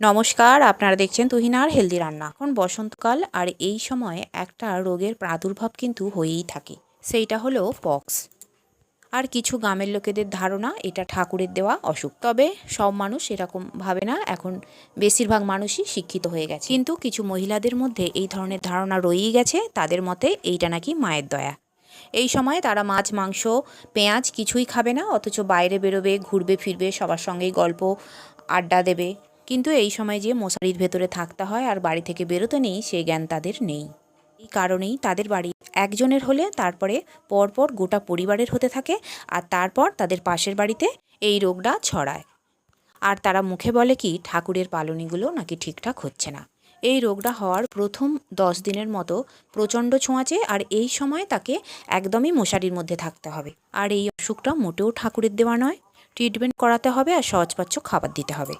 নমস্কার, আপনারা দেখছেন তুহিনার হেলদি রান্না। এখন বসন্তকাল আর এই সময় একটা রোগের প্রাদুর্ভাব কিন্তু হয়েই থাকে। সেইটা হলো পক্স। আর কিছু গ্রামের লোকেদের ধারণা এটা ঠাকুরের দেওয়া অসুখ। তবে সব মানুষ এরকম ভাবে না, এখন বেশিরভাগ মানুষই শিক্ষিত হয়ে গেছে। কিন্তু কিছু মহিলাদের মধ্যে এই ধরনের ধারণা রয়েই গেছে, তাদের মতে এইটা নাকি মায়ের দয়া। এই সময় তারা মাছ, মাংস, পেঁয়াজ কিছুই খাবে না, অথচ বাইরে বেরোবে, ঘুরবে, ফিরবে, সবার সঙ্গেই গল্প, আড্ডা দেবে। কিন্তু এই সময় যে মশারির ভেতরে থাকতে হয় আর বাড়ি থেকে বেরোতে নেই সেই জ্ঞান তাদের নেই। এই কারণেই তাদের বাড়ি একজনের হলে তারপরে পরপর গোটা পরিবারের হতে থাকে আর তারপর তাদের পাশের বাড়িতে এই রোগটা ছড়ায়। আর তারা মুখে বলে কি, ঠাকুরের পালনীগুলো নাকি ঠিকঠাক হচ্ছে না। এই রোগটা হওয়ার প্রথম দশ দিনের মতো প্রচণ্ড ছোঁয়াচে আর এই সময় তাকে একদমই মশারির মধ্যে থাকতে হবে। আর এই অসুখটা মোটেও ঠাকুরের দেওয়া নয়। ট্রিটমেন্ট করাতে হবে আর সহজপাচ্য খাবার দিতে হবে।